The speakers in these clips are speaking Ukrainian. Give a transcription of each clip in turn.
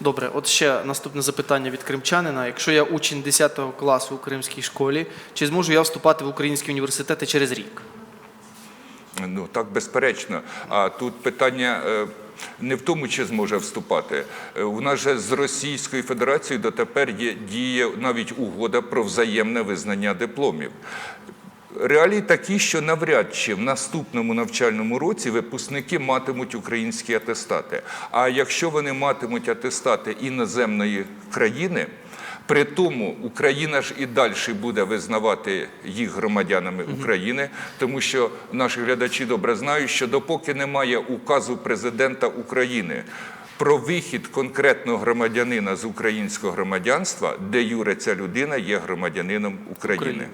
Добре, от ще наступне запитання від кримчанина. Якщо я учень 10 класу у кримській школі, чи зможу я вступати в українські університети через рік? Ну так безперечно. А тут питання. е, Не в тому, чи зможе вступати. Е, У нас же з Російською Федерацією дотепер є діє навіть угода про взаємне визнання дипломів. Реалії такі, що навряд чи в наступному навчальному році випускники матимуть українські атестати. А якщо вони матимуть атестати іноземної країни, при тому Україна ж і далі буде визнавати їх громадянами України, тому що наші глядачі добре знають, що допоки немає указу президента України. Про вихід конкретного громадянина з українського громадянства, де юре ця людина є громадянином України. України.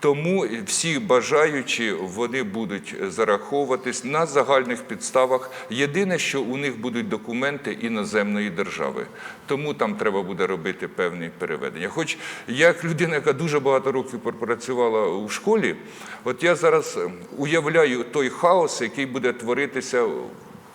Тому всі бажаючі вони будуть зараховуватись на загальних підставах. Єдине, що у них будуть документи іноземної держави. Тому там треба буде робити певні переведення. Хоч як людина, яка дуже багато років пропрацювала у школі, от я зараз уявляю той хаос, який буде творитися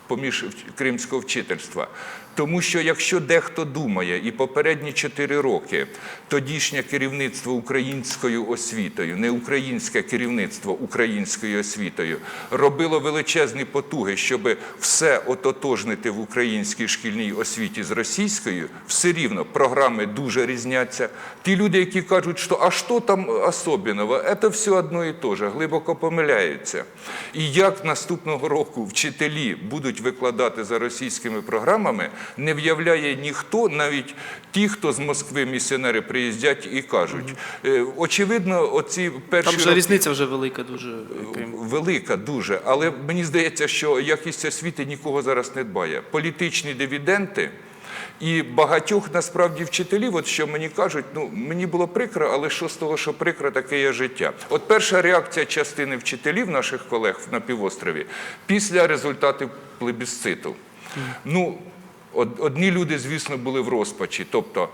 поміж кримського вчительства. Тому що якщо дехто думає, і попередні чотири роки тодішнє керівництво українською освітою, не українське керівництво українською освітою, робило величезні потуги, щоб все ототожнити в українській шкільній освіті з російською, все рівно програми дуже різняться. Ті люди, які кажуть, що а що там особливого, це все одно і те ж, глибоко помиляються. І як наступного року вчителі будуть викладати за російськими програмами, не в'являє ніхто, навіть ті, хто з Москви місіонери приїздять і кажуть. Е, Очевидно, оці перші Там же роки- різниця вже велика дуже. Велика дуже, але мені здається, що якість освіти нікого зараз не дбає. Політичні дивіденти. І багатьох насправді вчителів, от що мені кажуть, ну мені було прикро, але що з того, що прикро, таке є життя. От перша реакція частини вчителів, наших колег на півострові, після результатів плебісциту. Ну, одні люди, звісно, були в розпачі. Тобто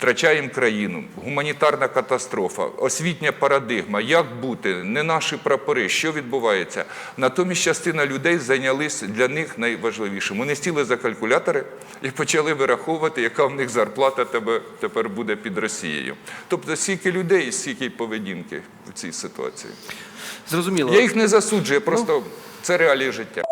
втрачаємо країну, гуманітарна катастрофа, освітня парадигма, як бути, не наші прапори, що відбувається. Натомість частина людей зайнялись для них найважливішим. Вони сіли за калькулятори і почали вираховувати, яка в них зарплата тепер буде під Росією. Тобто стільки людей і стільки поведінки в цій ситуації. Зрозуміло. Я їх не засуджую, просто це реалії життя.